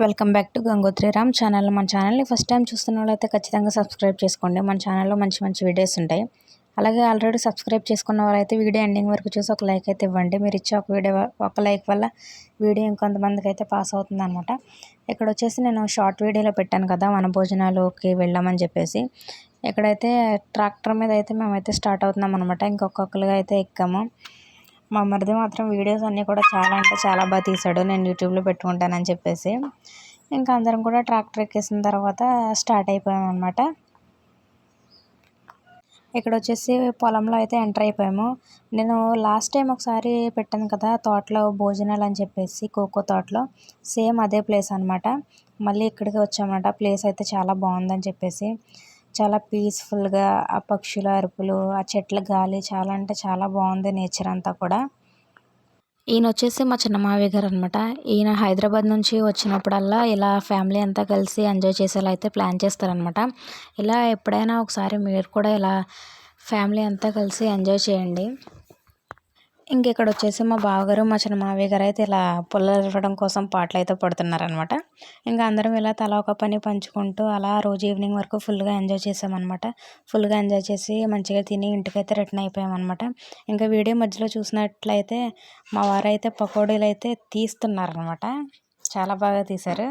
Welcome back to Gangotri Ram channel. మన ఛానల్ని first time చూస్తున్న వాళ్ళైతే ఖచ్చితంగా సబ్స్క్రైబ్ చేసుకోండి. మన ఛానల్లో మంచి మంచి వీడియోస్ ఉంటాయి. అలాగే ఆల్రెడీ సబ్స్క్రైబ్ చేసుకున్న వాళ్ళైతే వీడియో ఎండింగ్ వరకు చూసి ఒక లైక్ అయితే ఇవ్వండి. మీరు ఇచ్చే ఒక వీడియో ఒక లైక్ వల్ల వీడియో ఇంకొంతమందికి అయితే పాస్ అవుతుంది అనమాట ఇక్కడ వచ్చేసి నేను షార్ట్ వీడియోలో పెట్టాను కదా మన భోజనాలకి వెళ్ళామని చెప్పేసి. ఇక్కడైతే ట్రాక్టర్ మీద అయితే మేమైతే స్టార్ట్ అవుతున్నాం అనమాట ఇంకొకరుగా అయితే ఎక్కాము. మా మరిది మాత్రం వీడియోస్ అన్నీ కూడా చాలా అంటే చాలా బాగా తీశాడు నేను యూట్యూబ్లో పెట్టుకుంటానని చెప్పేసి. ఇంకా అందరం కూడా ట్రాక్టర్ ఎక్కేసిన తర్వాత స్టార్ట్ అయిపోయాం అనమాట ఇక్కడ వచ్చేసి పొలంలో అయితే ఎంటర్ అయిపోయాము. నేను లాస్ట్ టైం ఒకసారి పెట్టాను కదా తోటలో భోజనాలు అని చెప్పేసి కోకో తోటలో. సేమ్ అదే ప్లేస్ అనమాట మళ్ళీ ఇక్కడికి వచ్చామన్నమాట. ప్లేస్ అయితే చాలా బాగుందని చెప్పేసి. చాలా పీస్ఫుల్గా ఆ పక్షుల అరుపులు ఆ చెట్ల గాలి చాలా అంటే చాలా బాగుంది నేచర్ అంతా కూడా. ఈయన వచ్చేసి మా చిన్న మావయ్య గారు అనమాట ఈయన హైదరాబాద్ నుంచి వచ్చినప్పుడల్లా ఇలా ఫ్యామిలీ అంతా కలిసి ఎంజాయ్ చేసేలా అయితే ప్లాన్ చేస్తారనమాట. ఇలా ఎప్పుడైనా ఒకసారి మీరు కూడా ఇలా ఫ్యామిలీ అంతా కలిసి ఎంజాయ్ చేయండి. ఇంకెక్కడ వచ్చేసి మా బావగారు మా చిన్న మావయ్య గారు అయితే ఇలా పుల్లలు ఇవ్వడం కోసం పాటలు అయితే పడుతున్నారనమాట. ఇంకా అందరం ఇలా తల ఒక పని పంచుకుంటూ అలా రోజు ఈవినింగ్ వరకు ఫుల్గా ఎంజాయ్ చేసామన్నమాట ఫుల్గా ఎంజాయ్ చేసి మంచిగా తిని ఇంటికైతే రిటర్న్ అయిపోయామన్నమాట ఇంకా వీడియో మధ్యలో చూసినట్లయితే మా వారు అయితే పకోడీలు అయితే తీస్తున్నారనమాట. చాలా బాగా తీశారు.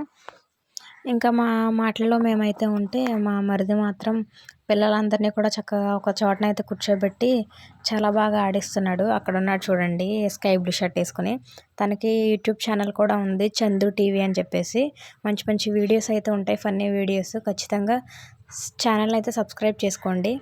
ఇంకా మా మాటల్లో మేమైతే ఉంటే మా మరిది మాత్రం పిల్లలందరినీ కూడా చక్కగా ఒక చోటనైతే కూర్చోబెట్టి చాలా బాగా ఆడిస్తున్నాడు. అక్కడ ఉన్నాడు చూడండి స్కై బ్లూ షర్ట్ వేసుకుని. తనకి యూట్యూబ్ ఛానల్ కూడా ఉంది చందు టీవీ అని చెప్పేసి. మంచి మంచి వీడియోస్ అయితే ఉంటాయి ఫన్నీ వీడియోస్. ఖచ్చితంగా ఛానల్ అయితే సబ్స్క్రైబ్ చేసుకోండి.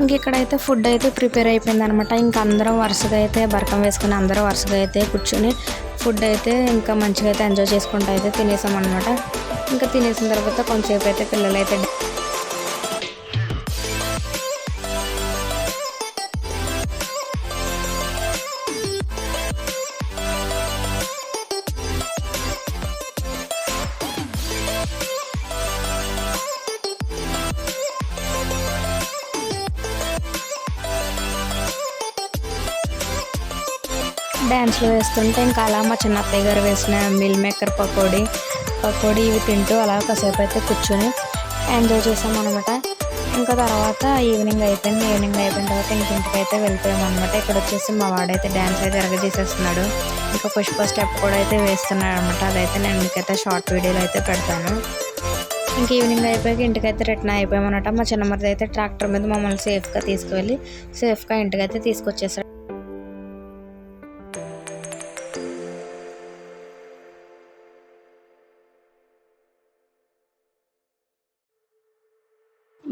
ఇంక ఇక్కడైతే ఫుడ్ అయితే ప్రిపేర్ అయిపోయింది అనమాట ఇంకా అందరం వరుసగా అయితే బరకం వేసుకుని అందరం వరుసగా అయితే కూర్చొని ఫుడ్ అయితే ఇంకా మంచిగా అయితే ఎంజాయ్ చేసుకుంటూ అయితే తినేసాం అనమాట ఇంకా తినేసిన తర్వాత కొంచెంసేపు అయితే పిల్లలు అయితే డ్యాన్స్లో వేస్తుంటే ఇంకా అలా మా చిన్నత్తయ్య గారు వేసిన మిల్ మేకర్ పకోడీ పకోడీ ఇవి తింటూ అలా కాసేపు అయితే కూర్చొని ఎంజాయ్ చేసాం అనమాట ఇంకా తర్వాత ఈవినింగ్ అయిపోయింది. ఈవినింగ్ అయిపోయిన తర్వాత ఇంటింటికి అయితే వెళ్ళిపోయాం అనమాట ఇక్కడ వచ్చేసి మా వాడైతే డ్యాన్స్ అయితే ఎరగజేసేస్తున్నాడు ఇంకా పుష్ప స్టెప్ కూడా అయితే వేస్తున్నాడు అనమాట అదైతే నేను మీకైతే షార్ట్ వీడియోలు అయితే పెడతాను. ఇంక ఈవినింగ్ అయిపోయాక ఇంటికైతే రిటర్న్ అయిపోయామన్నమాట మా చిన్నమ్మది అయితే ట్రాక్టర్ మీద మమ్మల్ని సేఫ్గా తీసుకువెళ్ళి సేఫ్గా ఇంటికైతే తీసుకొచ్చేసాడు.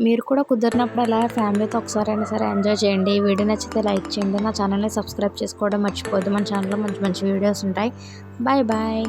మీరు కూడా కుదిరినప్పుడు అలా ఫ్యామిలీతో ఒకసారి అయినా సరే ఎంజాయ్ చేయండి. ఈ వీడియో నచ్చితే లైక్ చేయండి. నా ఛానల్ని సబ్స్క్రైబ్ చేసుకోవడం మర్చిపోద్దు మన ఛానల్లో మంచి మంచి వీడియోస్ ఉంటాయి. Bye bye.